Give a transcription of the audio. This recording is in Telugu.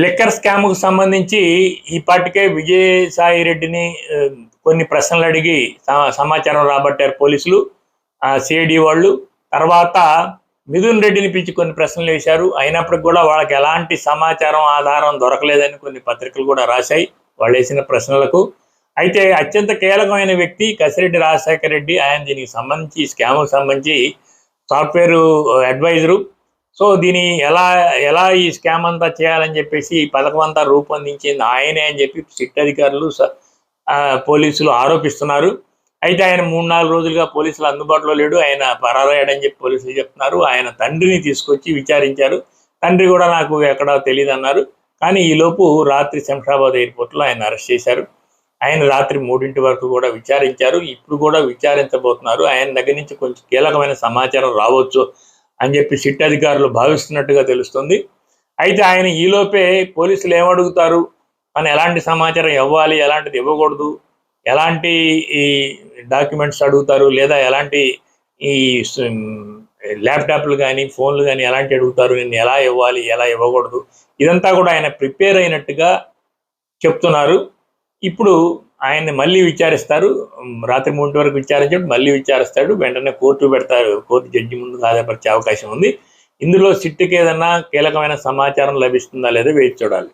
లిక్కర్ స్కామ్కు సంబంధించి ఈ విజయసాయి రెడ్డిని కొన్ని ప్రశ్నలు అడిగి సమాచారం రాబట్టారు పోలీసులు సిఐడి వాళ్ళు. తర్వాత మిథున్ రెడ్డిని పిలిచి కొన్ని ప్రశ్నలు వేశారు. అయినప్పటికి కూడా వాళ్ళకి ఎలాంటి సమాచారం ఆధారం దొరకలేదని కొన్ని పత్రికలు కూడా రాశాయి వాళ్ళు వేసిన ప్రశ్నలకు. అయితే అత్యంత కీలకమైన వ్యక్తి కసిరెడ్డి రాజశేఖర రెడ్డి. ఆయన దీనికి సంబంధించి స్కామ్కు సంబంధించి సాఫ్ట్వేర్ అడ్వైజరు సో దీని ఎలా ఎలా ఈ స్కామ్ అంతా చేయాలని చెప్పేసి ఈ పథకం అంతా రూపొందించింది ఆయనే అని చెప్పి సిట్ అధికారులు పోలీసులు ఆరోపిస్తున్నారు. అయితే ఆయన మూడు నాలుగు రోజులుగా పోలీసులు అందుబాటులో లేడు. ఆయన పరారయ్యాడని చెప్పి పోలీసులు చెప్తున్నారు. ఆయన తండ్రిని తీసుకొచ్చి విచారించారు. తండ్రి కూడా నాకు ఎక్కడ తెలియదు అన్నారు కానీ ఈ లోపు రాత్రి శంషాబాద్ ఎయిర్పోర్ట్లో ఆయన అరెస్ట్ చేశారు. ఆయన రాత్రి మూడింటి వరకు కూడా విచారించారు. ఇప్పుడు కూడా విచారించబోతున్నారు. ఆయన దగ్గర నుంచి కొంచెం కీలకమైన సమాచారం రావచ్చు. అని చెప్పి సిట్ అధికారులు భావిస్తున్నట్టుగా తెలుస్తుంది. అయితే ఆయన ఈలోపే పోలీసులు ఏమడుగుతారు? అని ఎలాంటి సమాచారం ఇవ్వాలి? ఎలాంటిది ఇవ్వకూడదు? ఎలాంటి ఈ డాక్యుమెంట్స్ అడుగుతారు? లేదా ఎలాంటి ఈ ల్యాప్టాప్లు కానీ ఫోన్లు కానీ ఎలాంటి అడుగుతారు? నేను ఎలా ఇవ్వాలి? ఎలా ఇవ్వకూడదు? ఇదంతా కూడా ఆయన ప్రిపేర్ అయినట్టుగా చెప్తున్నారు. ఇప్పుడు ఆయన్ని మళ్ళీ విచారిస్తారు. రాత్రి మూడు వరకు విచారించి మళ్ళీ విచారిస్తాడు. వెంటనే కోర్టు పెడతారు. కోర్టు జడ్జి ముందు హాజరుపరిచే అవకాశం ఉంది. ఇందులో సిట్టుకి ఏదన్నా కీలకమైన సమాచారం లభిస్తుందా లేదా వేచి చూడాలి.